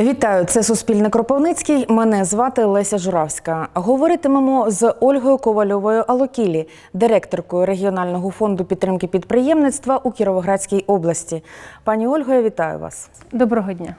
Вітаю, це Суспільне Кропивницький. Мене звати Леся Журавська. Говоритимемо з Ольгою Ковальовою Алокілі, директоркою регіонального фонду підтримки підприємництва у Кіровоградській області. Пані Ольго, я вітаю вас. Доброго дня.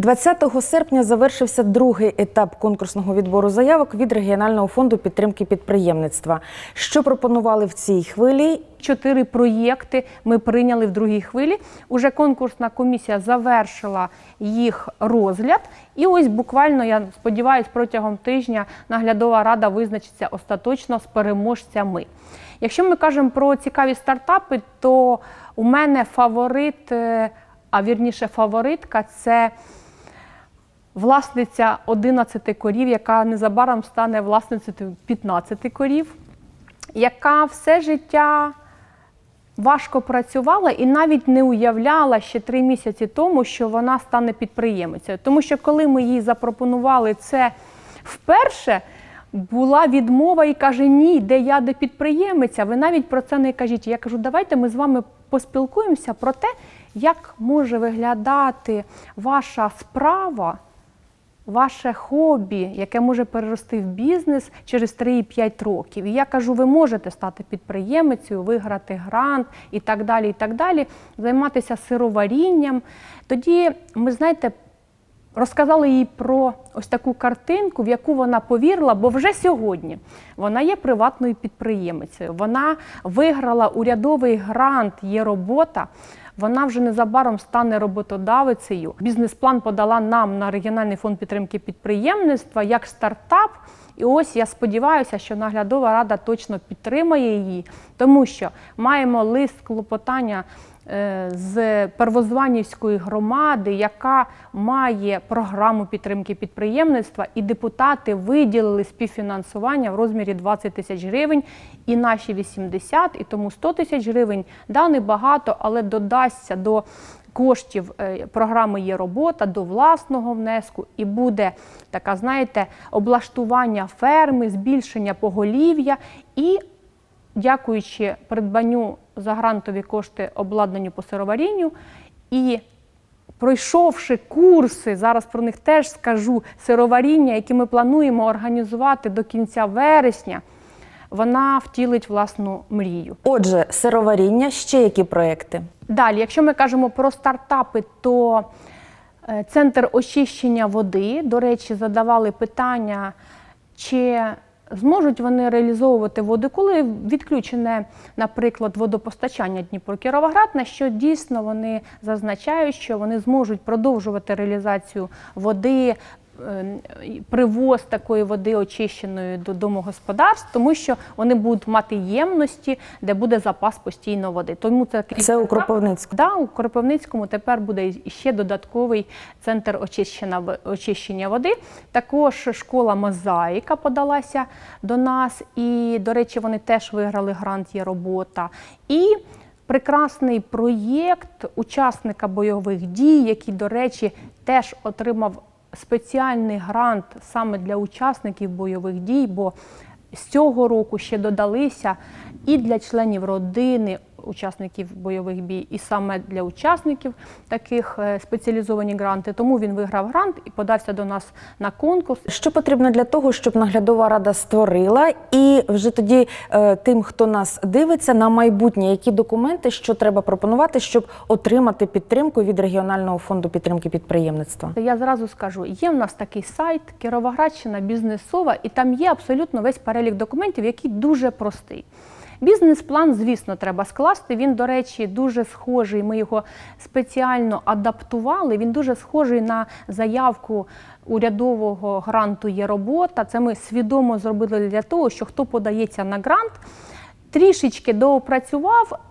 20 серпня завершився другий етап конкурсного відбору заявок від регіонального фонду підтримки підприємництва. Що пропонували в цій хвилі? Чотири проєкти ми прийняли в другій хвилі. Уже конкурсна комісія завершила їх розгляд. І ось буквально, я сподіваюся, протягом тижня наглядова рада визначиться остаточно з переможцями. Якщо ми кажемо про цікаві стартапи, то у мене фаворит, е, а вірніше фаворитка це власниця 11 корів, яка незабаром стане власницею 15 корів, яка все життя важко працювала і навіть не уявляла ще три місяці тому, що вона стане підприємицею. Тому що коли ми їй запропонували це вперше, була відмова і каже: Ні, де я, де підприємиця. Ви навіть про це не кажіть. Я кажу, давайте ми з вами поспілкуємося про те, як може виглядати ваша справа. Ваше хобі, яке може перерости в бізнес через 3-5 років. І я кажу, ви можете стати підприємицею, виграти грант і так далі, і так далі, займатися сироварінням. Тоді ми, знаєте, розказали їй про ось таку картинку, в яку вона повірила, бо вже сьогодні вона є приватною підприємицею. Вона виграла урядовий грант, є робота. Вона вже незабаром стане роботодавицею. Бізнес-план подала нам на регіональний фонд підтримки підприємництва як стартап. І ось я сподіваюся, що наглядова рада точно підтримає її, тому що маємо лист клопотання е, з Первозванівської громади, яка має програму підтримки підприємництва, і депутати виділили співфінансування в розмірі 20 тисяч гривень, і наші 80, і тому 100 тисяч гривень. Да, небагато, але додасться до коштів е, програми є робота до власного внеску, і буде така, знаєте, облаштування ферми, збільшення поголів'я і. Дякуючи придбанню за грантові кошти обладнанню по сироварінню і пройшовши курси, зараз про них теж скажу, сироваріння, які ми плануємо організувати до кінця вересня, вона втілить власну мрію. Отже, сироваріння, ще які проекти? Далі, якщо ми кажемо про стартапи, то е, центр очищення води, до речі, задавали питання, чи зможуть вони реалізовувати воду, коли відключене, наприклад, водопостачання Дніпро-Кіровоград, на що дійсно вони зазначають, що вони зможуть продовжувати реалізацію води. Е, Привоз такої води очищеної до домогосподарств, тому що вони будуть мати ємності, де буде запас постійно води. Тому це Це у Кропивницькому. Да, у Кропивницькому тепер буде ще додатковий центр очищення, очищення води. Також школа Мозаїка подалася до нас, і, до речі, вони теж виграли грант є робота. І прекрасний проєкт учасника бойових дій, який, до речі, теж отримав спеціальний грант саме для учасників бойових дій. бо з цього року ще додалися і для членів родини учасників бойових бій, і саме для учасників таких е, спеціалізовані гранти. Тому він виграв грант і подався до нас на конкурс. Що потрібно для того, щоб наглядова рада створила, і вже тоді е, тим, хто нас дивиться на майбутнє, які документи, що треба пропонувати, щоб отримати підтримку від регіонального фонду підтримки підприємництва? Я зразу скажу, є в нас такий сайт Кіровоградщина бізнесова, і там є абсолютно весь перелік документів, який дуже простий. Бізнес-план, звісно, треба скласти. Він, до речі, дуже схожий. Ми його спеціально адаптували. Він дуже схожий на заявку урядового гранту є робота. Це ми свідомо зробили для того, що хто подається на грант, трішечки доопрацював.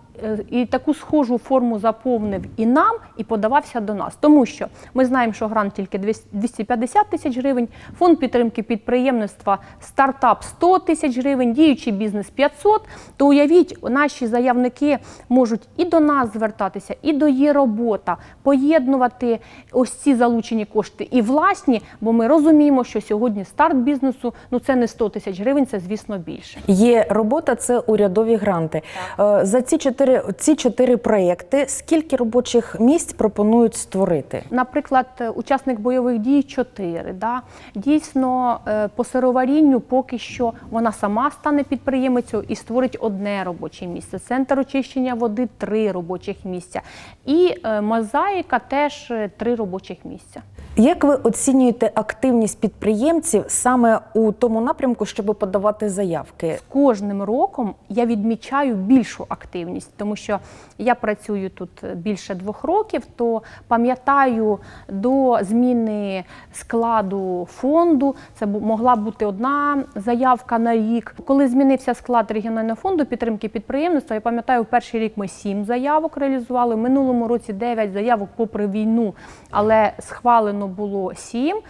І таку схожу форму заповнив і нам, і подавався до нас. Тому що ми знаємо, що грант тільки 200 250 тисяч гривень, фонд підтримки підприємництва стартап 100 тисяч гривень, діючий бізнес 500. То уявіть, наші заявники можуть і до нас звертатися, і до є робота, поєднувати ось ці залучені кошти і власні, бо ми розуміємо, що сьогодні старт бізнесу ну це не 100 тисяч гривень, це звісно більше. Є робота, це урядові гранти. Е, За ці чотири чотири ці чотири проєкти. Скільки робочих місць пропонують створити? Наприклад, е, учасник бойових дій 4. Да? Дійсно, е, по сироварінню поки що вона сама стане підприємицею і створить одне робоче місце. Центр очищення води три робочих місця. І е, мозаїка теж три робочих місця. Як ви оцінюєте активність підприємців саме у тому напрямку, щоб подавати заявки? З Кожним роком я відмічаю більшу активність, тому що я працюю тут більше двох років, то пам'ятаю до зміни складу фонду. Це могла бути одна заявка на рік. Коли змінився склад регіонального фонду підтримки підприємництва, я пам'ятаю, в перший рік ми сім заявок реалізували. В минулому році дев'ять заявок попри війну, але схвалено було сім.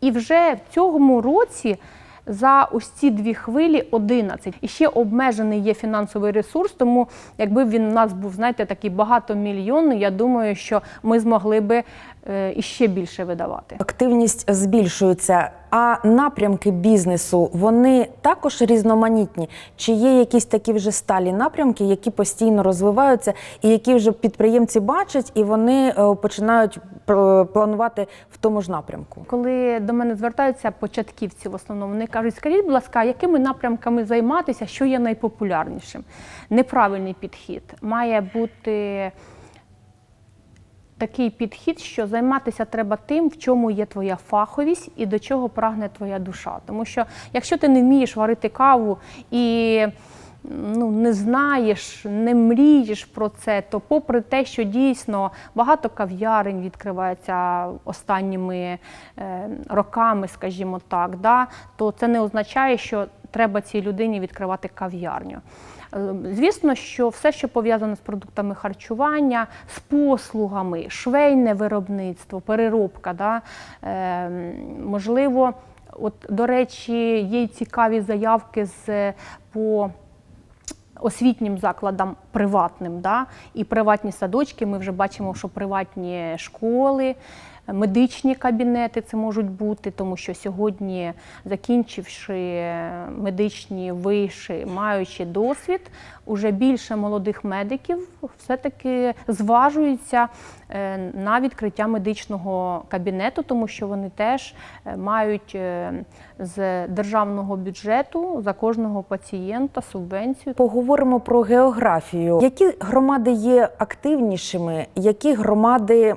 І вже в цьому році за ось ці дві хвилі 11. І ще обмежений є фінансовий ресурс, тому якби він у нас був, знаєте, такий багатомільйонний, я думаю, що ми змогли би іще більше видавати. Активність збільшується, а напрямки бізнесу вони також різноманітні. Чи є якісь такі вже сталі напрямки, які постійно розвиваються, і які вже підприємці бачать, і вони е, починають планувати в тому ж напрямку? Коли до мене звертаються початківці, в основному вони кажуть, скажіть, будь ласка, якими напрямками займатися, що є найпопулярнішим? Неправильний підхід має бути такий підхід, що займатися треба тим, в чому є твоя фаховість і до чого прагне твоя душа. Тому що якщо ти не вмієш варити каву і ну, не знаєш, не мрієш про це, то попри те, що дійсно багато кав'ярень відкривається останніми е, роками, скажімо так, да, то це не означає, що треба цій людині відкривати кав'ярню. Е, Звісно, що все, що пов'язане з продуктами харчування, з послугами, швейне виробництво, переробка, да, е, можливо, от, до речі, є цікаві заявки з по освітнім закладам приватним, да, і приватні садочки. Ми вже бачимо, що приватні школи, медичні кабінети це можуть бути, тому що сьогодні, закінчивши медичні виші, маючи досвід, уже більше молодих медиків все-таки зважуються е, на відкриття медичного кабінету, тому що вони теж е, мають е, з державного бюджету за кожного пацієнта субвенцію. Поговоримо про географію. Які громади є активнішими, які громади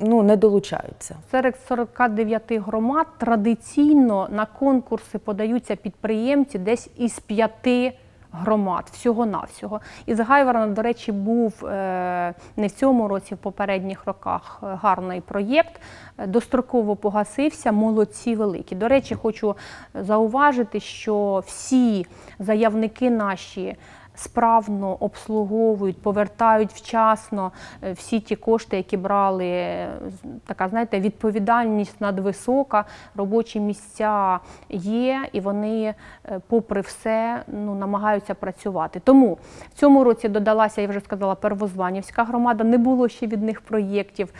ну не долучаються? Серед 49 громад традиційно на конкурси подаються підприємці десь із п'яти громад всього-навсього. І Гайворона, до речі, був е, не в цьому році, в попередніх роках е, гарний проєкт. Е, Достроково погасився, молодці великі. До речі, хочу зауважити, що всі заявники наші справно обслуговують, повертають вчасно е, всі ті кошти, які брали. Е, Така, знаєте, відповідальність надвисока, робочі місця є, і вони, е, попри все, ну, намагаються працювати. Тому в цьому році додалася, я вже сказала, Первозванівська громада, не було ще від них проєктів.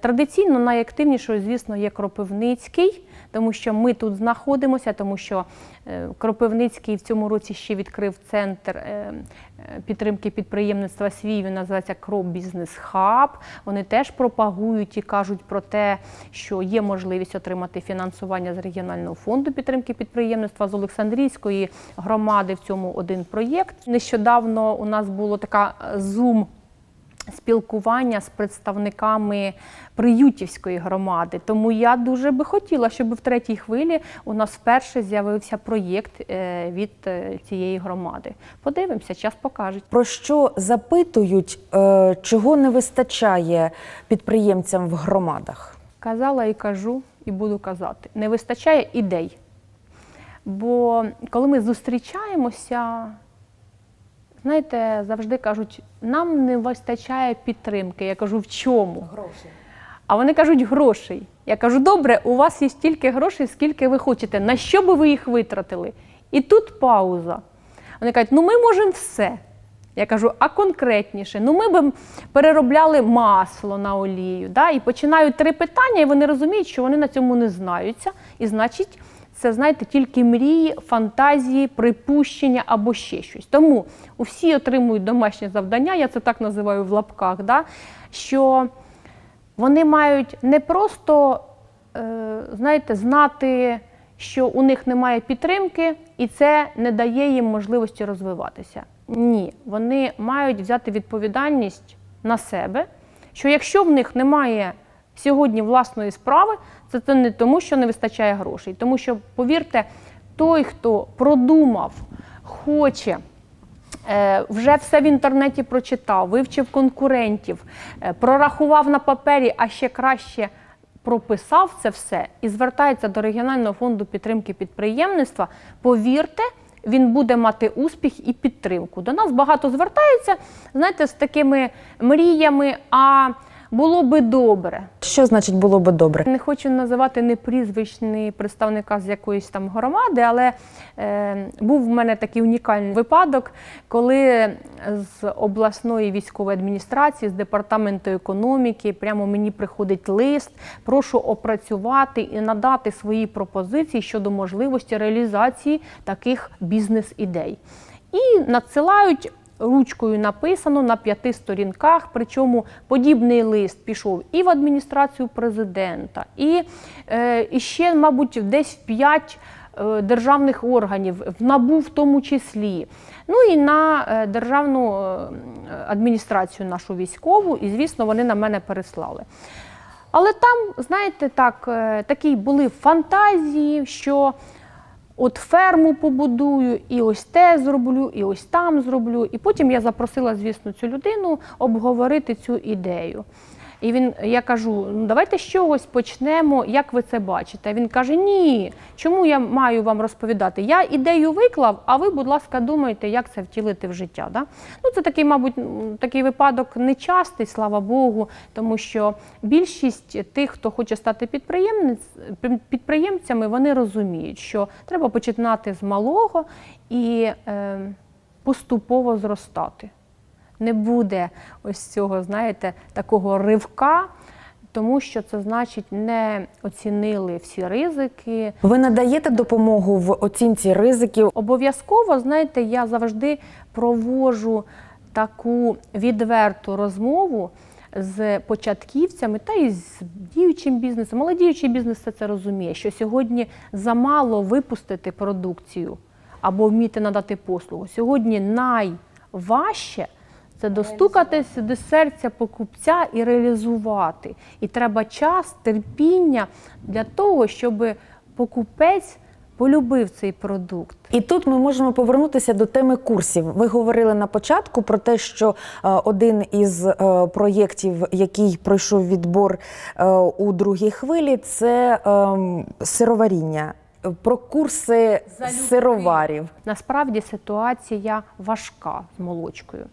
Традиційно найактивнішою, звісно, є Кропивницький, тому що ми тут знаходимося, тому що е, Кропивницький в цьому році ще відкрив центр е, е, підтримки підприємництва свій, він називається Кроп Бізнес Хаб. Вони теж пропагують і кажуть про те, що є можливість отримати фінансування з регіонального фонду підтримки підприємництва з Олександрійської громади. В цьому один проєкт. Нещодавно у нас було така зум спілкування з представниками Приютівської громади. Тому я дуже би хотіла, щоб в третій хвилі у нас вперше з'явився проєкт е, від е, цієї громади. Подивимося, час покаже. Про що запитують, е, чого не вистачає підприємцям в громадах? Казала і кажу, і буду казати. Не вистачає ідей. Бо коли ми зустрічаємося, знаєте, завжди кажуть, нам не вистачає підтримки. Я кажу, в чому? Гроші. А вони кажуть грошей. Я кажу, добре, у вас є стільки грошей, скільки ви хочете. На що би ви їх витратили? І тут пауза. Вони кажуть, ну ми можемо все. Я кажу, а конкретніше, ну ми б переробляли масло на олію. Да? І починають три питання, і вони розуміють, що вони на цьому не знаються. І значить, це знаєте тільки мрії, фантазії, припущення або ще щось. Тому усі отримують домашнє завдання, я це так називаю в лапках. Да? Що вони мають не просто е, знаєте, знати, що у них немає підтримки, і це не дає їм можливості розвиватися. Ні, вони мають взяти відповідальність на себе, що якщо в них немає сьогодні власної справи, це, не тому, що не вистачає грошей, тому що, повірте, той, хто продумав, хоче. Е, Вже все в інтернеті прочитав, вивчив конкурентів, е, прорахував на папері, а ще краще прописав це все і звертається до регіонального фонду підтримки підприємництва. Повірте, він буде мати успіх і підтримку. До нас багато звертаються, знаєте, з такими мріями. А було би добре. Що значить було би добре? Не хочу називати не прізвищ, ні представника з якоїсь там громади, але е, був в мене такий унікальний випадок, коли з обласної військової адміністрації, з департаменту економіки, прямо мені приходить лист, прошу опрацювати і надати свої пропозиції щодо можливості реалізації таких бізнес-ідей. І надсилають ручкою написано на п'яти сторінках. Причому подібний лист пішов і в адміністрацію президента, і, е, і ще, мабуть, десь в п'ять е, державних органів, в НАБУ в тому числі. Ну і на е, державну адміністрацію нашу військову, і, звісно, вони на мене переслали. Але там, знаєте, так, такі були фантазії, що от ферму побудую, і ось те зроблю, і ось там зроблю. І потім я запросила, звісно, цю людину обговорити цю ідею. І він, я кажу, ну давайте з чогось почнемо, як ви це бачите. Він каже: Ні, чому я маю вам розповідати? Я ідею виклав, а ви, будь ласка, думайте, як це втілити в життя. Да? Ну, це такий, мабуть, такий випадок нечастий, слава Богу, тому що більшість тих, хто хоче стати підприємцями, вони розуміють, що треба починати з малого і е, поступово зростати не буде ось цього, знаєте, такого ривка, тому що це значить не оцінили всі ризики. Ви надаєте допомогу в оцінці ризиків? Обов'язково, знаєте, я завжди проводжу таку відверту розмову з початківцями та і з діючим бізнесом. Але діючий бізнес все це розуміє, що сьогодні замало випустити продукцію або вміти надати послугу. Сьогодні найважче це достукатись до серця покупця і реалізувати. І треба час, терпіння для того, щоб покупець полюбив цей продукт. І тут ми можемо повернутися до теми курсів. Ви говорили на початку про те, що е, один із е, проєктів, який пройшов відбор е, у другій хвилі, це ем, сироваріння. Про курси сироварів. Насправді ситуація важка з молочкою.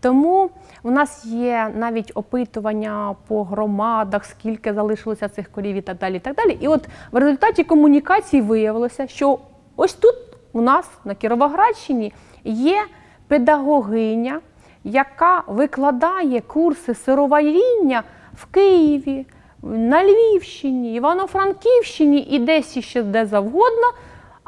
Тому у нас є навіть опитування по громадах, скільки залишилося цих корів і так далі. І, так далі. і от в результаті комунікації виявилося, що ось тут у нас на Кіровоградщині є педагогиня, яка викладає курси сироваріння в Києві, на Львівщині, Івано-Франківщині і десь іще де завгодно.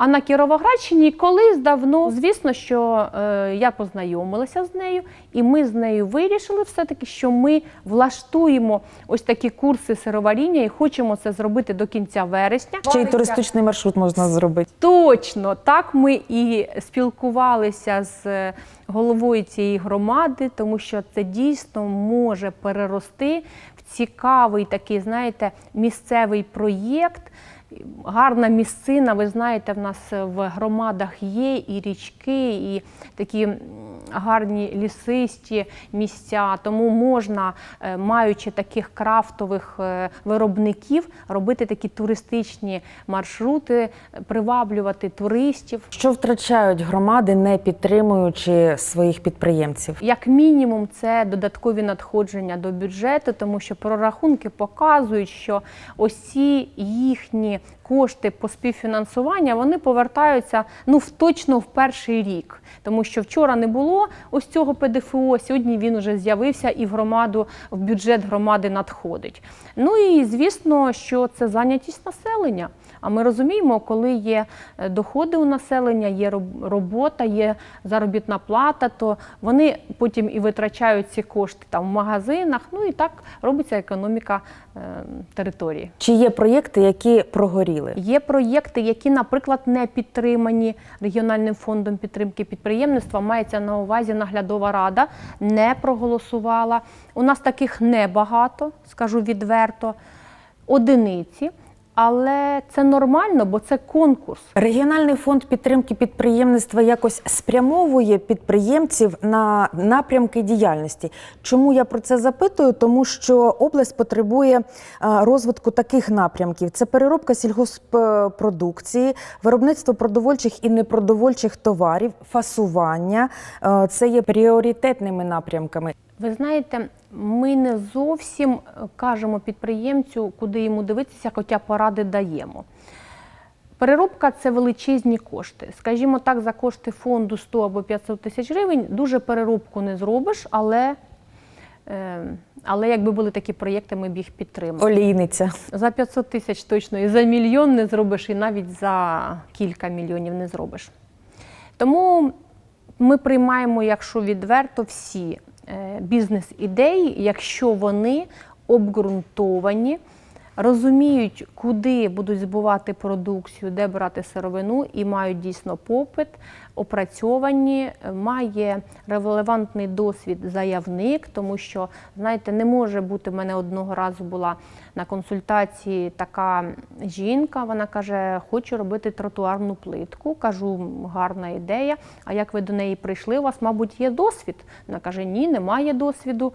А на Кіровоградщині колись давно, звісно, що е, я познайомилася з нею, і ми з нею вирішили все-таки, що ми влаштуємо ось такі курси сироваріння і хочемо це зробити до кінця вересня. Ще й туристичний маршрут можна зробити. Точно, так ми і спілкувалися з е, головою цієї громади, тому що це дійсно може перерости в цікавий такий, знаєте, місцевий проєкт. Гарна місцина, ви знаєте, в нас в громадах є і річки, і такі гарні лісисті місця. Тому можна, е, маючи таких крафтових е, виробників, робити такі туристичні маршрути, е, приваблювати туристів. Що втрачають громади, не підтримуючи своїх підприємців? Як мінімум, це додаткові надходження до бюджету, тому що прорахунки показують, що ось ці їхні кошти по співфінансування вони повертаються ну в точно в перший рік, тому що вчора не було ось цього ПДФО. Сьогодні він уже з'явився і в громаду, в бюджет громади надходить. Ну і звісно, що це зайнятість населення. А ми розуміємо, коли є е, доходи у населення, є робота, є заробітна плата, то вони потім і витрачають ці кошти там в магазинах. Ну і так робиться економіка е, території. Чи є проєкти, які прогоріли? Є проєкти, які, наприклад, не підтримані регіональним фондом підтримки підприємництва. Мається на увазі наглядова рада, не проголосувала. У нас таких небагато, скажу відверто, одиниці. Але це нормально, бо це конкурс. Регіональний фонд підтримки підприємництва якось спрямовує підприємців на напрямки діяльності. Чому я про це запитую? Тому що область потребує розвитку таких напрямків: це переробка сільгосппродукції, виробництво продовольчих і непродовольчих товарів, фасування. Е, Це є пріоритетними напрямками. Ви знаєте, ми не зовсім е, кажемо підприємцю, куди йому дивитися, хоча поради даємо. Переробка це величезні кошти. Скажімо так, за кошти фонду 100 або 500 тисяч гривень дуже переробку не зробиш, але, е, але якби були такі проєкти, ми б їх підтримали. Олійниця. За 500 тисяч точно і за мільйон не зробиш, і навіть за кілька мільйонів не зробиш. Тому ми приймаємо, якщо відверто, всі бізнес-ідеї, якщо вони обґрунтовані, розуміють, куди будуть збувати продукцію, де брати сировину, і мають дійсно попит, опрацьовані, має релевантний досвід заявник, тому що, знаєте, не може бути в мене одного разу була на консультації така жінка. Вона каже: Хочу робити тротуарну плитку. Кажу, гарна ідея. А як ви до неї прийшли? У вас, мабуть, є досвід? Вона каже: Ні, немає досвіду.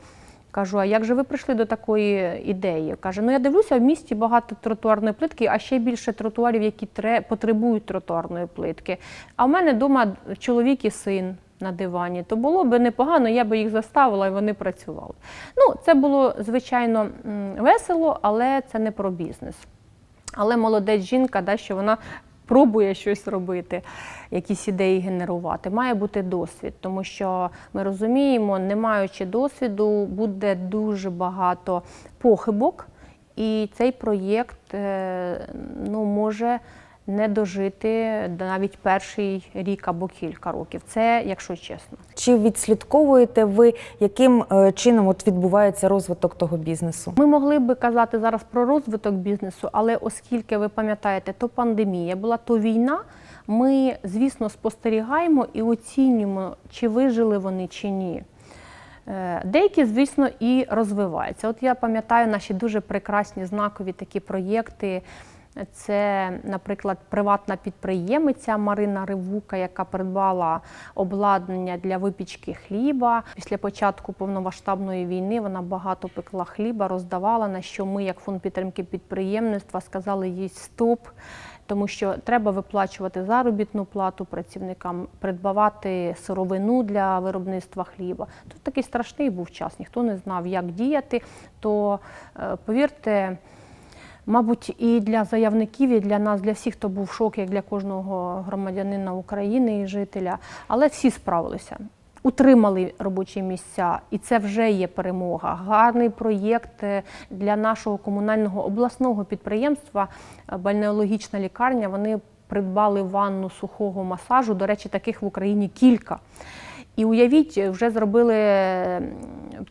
Кажу, а як же ви прийшли до такої ідеї? Каже, ну я дивлюся, в місті багато тротуарної плитки, а ще більше тротуарів, які тре- потребують тротуарної плитки. А в мене вдома чоловік і син на дивані. То було б непогано, я би їх заставила і вони працювали. Ну, це було звичайно весело, але це не про бізнес. Але молодець жінка, да, що вона пробує щось робити, якісь ідеї генерувати. Має бути досвід, тому що ми розуміємо, не маючи досвіду, буде дуже багато похибок, і цей проєкт е, ну, може не дожити навіть перший рік або кілька років. Це якщо чесно. Чи відслідковуєте ви, яким е, чином от відбувається розвиток того бізнесу? Ми могли би казати зараз про розвиток бізнесу, але оскільки ви пам'ятаєте, то пандемія була, то війна. Ми, звісно, спостерігаємо і оцінюємо, чи вижили вони чи ні. Е, Деякі, звісно, і розвиваються. От я пам'ятаю наші дуже прекрасні знакові такі проєкти. Це, наприклад, приватна підприємиця Марина Ривука, яка придбала обладнання для випічки хліба. Після початку повномасштабної війни вона багато пекла хліба, роздавала, на що ми, як фонд підтримки підприємництва, сказали їй стоп. Тому що треба виплачувати заробітну плату працівникам, придбавати сировину для виробництва хліба. Тут такий страшний був час, ніхто не знав, як діяти. То е, повірте, Мабуть, і для заявників, і для нас, для всіх, хто був в шокі, як для кожного громадянина України і жителя, але всі справилися. Утримали робочі місця, і це вже є перемога. Гарний проєкт е, для нашого комунального обласного підприємства е, бальнеологічна лікарня. Вони придбали ванну сухого масажу. До речі, таких в Україні кілька. І уявіть, вже зробили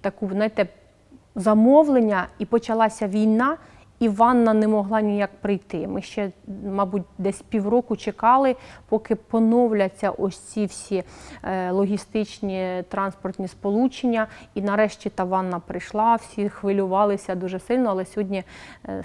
таку, знаєте, замовлення, і почалася війна, і ванна не могла ніяк прийти. Ми ще, мабуть, десь півроку чекали, поки поновляться ось ці всі е, логістичні транспортні сполучення. І нарешті та ванна прийшла, всі хвилювалися дуже сильно, але сьогодні е,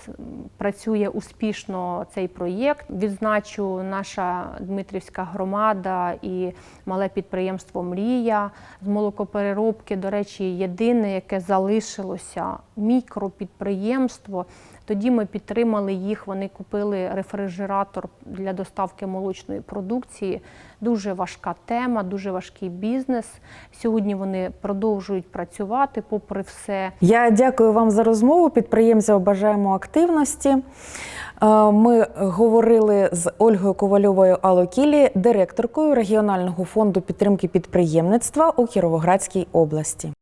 працює успішно цей проєкт. Відзначу наша Дмитрівська громада і мале підприємство Мрія з молокопереробки. До речі, єдине, яке залишилося мікропідприємство. Тоді ми підтримали їх. Вони купили рефрижератор для доставки молочної продукції. Дуже важка тема, дуже важкий бізнес. Сьогодні вони продовжують працювати, попри все. Я дякую вам за розмову. Підприємцям бажаємо активності. Е, Ми говорили з Ольгою Ковальовою Алокілі, директоркою регіонального фонду підтримки підприємництва у Кіровоградській області.